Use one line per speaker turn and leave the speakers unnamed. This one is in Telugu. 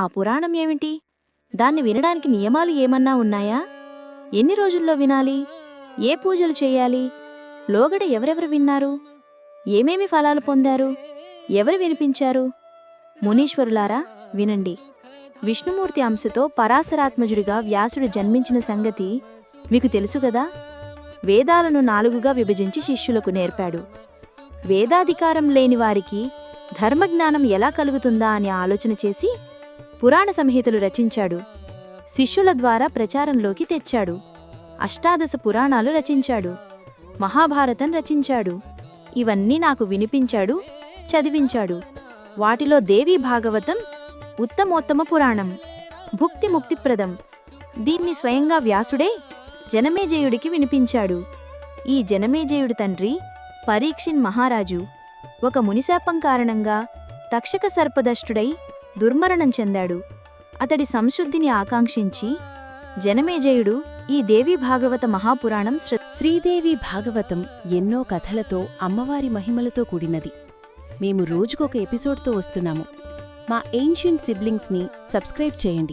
ఆ పురాణం ఏమిటి? దాన్ని వినడానికి నియమాలు ఏమన్నా ఉన్నాయా? ఎన్ని రోజుల్లో వినాలి? ఏ పూజలు చేయాలి? లోగడ ఎవరెవరు విన్నారు? ఏమేమి ఫలాలు పొందారు? ఎవరు వినిపించారు? మునీశ్వరులారా వినండి. విష్ణుమూర్తి అంశతో పరాశరాత్మజుడిగా వ్యాసుడు జన్మించిన సంగతి మీకు తెలుసు కదా? వేదాలను నాలుగుగా విభజించి శిష్యులకు నేర్పాడు. వేదాధికారం లేని వారికి ధర్మజ్ఞానం ఎలా కలుగుతుందా అని ఆలోచన చేసి పురాణ సంహితలు రచించాడు. శిష్యుల ద్వారా ప్రచారంలోకి తెచ్చాడు. అష్టాదశ పురాణాలు రచించాడు. మహాభారతం రచించాడు. ఇవన్నీ నాకు వినిపించాడు చదివించాడు. వాటిలో దేవీ భాగవతం ఉత్తమోత్తమ పురాణం. భుక్తి ముక్తిప్రదం. దీన్ని స్వయంగా వ్యాసుడే జనమేజయుడికి వినిపించాడు. ఈ జనమేజయుడి తండ్రి పరీక్షిన్ మహారాజు. ఒక మునిశాపం కారణంగా తక్షక సర్పదష్టుడై దుర్మరణం చెందాడు. అతడి సంశుద్ధిని ఆకాంక్షించి జనమేజయుడు ఈ దేవీ భాగవత మహాపురాణం
శ్రీదేవి భాగవతం ఎన్నో కథలతో అమ్మవారి మహిమలతో కూడినది. మేము రోజుకొక ఎపిసోడ్తో వస్తున్నాము. మా ఏన్షియంట్ సిబ్లింగ్స్ని సబ్స్క్రైబ్ చేయండి.